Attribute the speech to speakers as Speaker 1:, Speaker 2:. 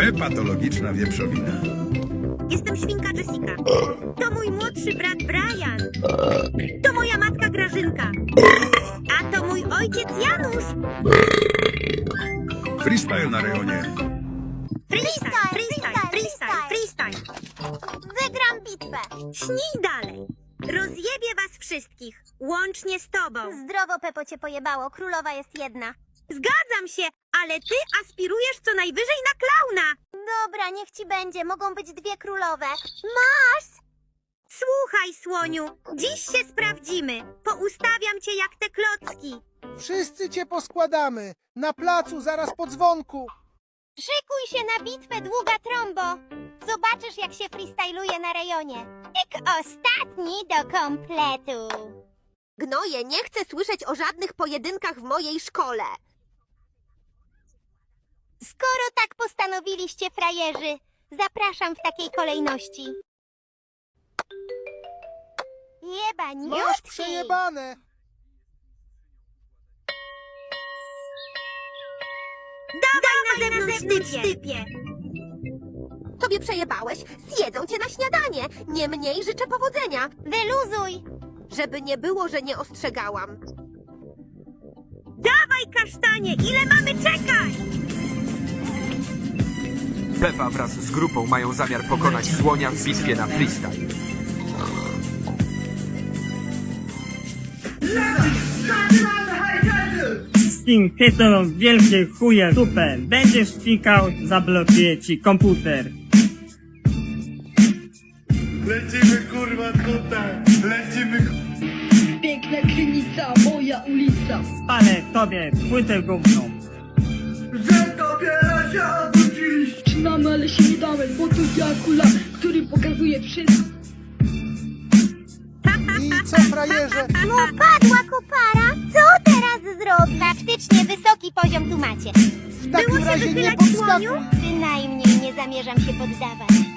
Speaker 1: Pepatologiczna wieprzowina.
Speaker 2: Jestem świnka Jessica. To mój młodszy brat Brian. To moja matka Grażynka. A to mój ojciec Janusz.
Speaker 1: Freestyle na rejonie.
Speaker 2: Freestyle, freestyle, freestyle, freestyle.
Speaker 3: Wygram bitwę.
Speaker 2: Śnij dalej. Rozjebie was wszystkich, łącznie z tobą.
Speaker 3: Zdrowo Pepo cię pojebało, królowa jest jedna.
Speaker 2: Zgadzam się, ale ty aspirujesz najwyżej na klauna.
Speaker 3: Dobra, niech ci będzie, mogą być dwie królowe. Masz!
Speaker 2: Słuchaj, słoniu, dziś się sprawdzimy. Poustawiam cię jak te klocki.
Speaker 4: Wszyscy cię poskładamy. Na placu, zaraz po dzwonku.
Speaker 3: Szykuj się na bitwę, długa trombo. Zobaczysz, jak się freestyluje na rejonie. Ik ostatni do kompletu.
Speaker 5: Gnoje, nie chcę słyszeć o żadnych pojedynkach w mojej szkole.
Speaker 3: Postanowiliście, frajerzy, zapraszam w takiej kolejności.
Speaker 4: Masz
Speaker 3: Jebaniutki!
Speaker 4: przejebane.
Speaker 2: Dawaj na zewnątrz, typie.
Speaker 5: Tobie przejebałeś, zjedzą cię na śniadanie. Niemniej życzę powodzenia,
Speaker 3: Wyluzuj!
Speaker 5: żeby nie było, że nie ostrzegałam.
Speaker 2: Dawaj, kasztanie, ile mamy
Speaker 6: Pepa wraz z grupą mają zamiar pokonać słonia w bitwie na freestyle.
Speaker 7: Z tym pietolą wielkie chuje super. Będziesz klikał, zablokuję ci komputer.
Speaker 8: Lecimy kurwa tutaj! Lecimy
Speaker 9: Piękna krynica, moja ulica.
Speaker 7: Spalę tobie płytę gówną.
Speaker 8: Że dopiero się!
Speaker 9: Trzymamy, ale się nie damy, bo to Jakula, który pokazuje wszystko.
Speaker 4: I co, frajerze?
Speaker 3: No padła kopara! Co teraz zrobić? Faktycznie wysoki poziom tu macie.
Speaker 4: W takim
Speaker 2: się
Speaker 4: razie nie
Speaker 2: wychylać
Speaker 4: podskakuj.
Speaker 2: słoniu?
Speaker 3: Bynajmniej nie zamierzam się poddawać.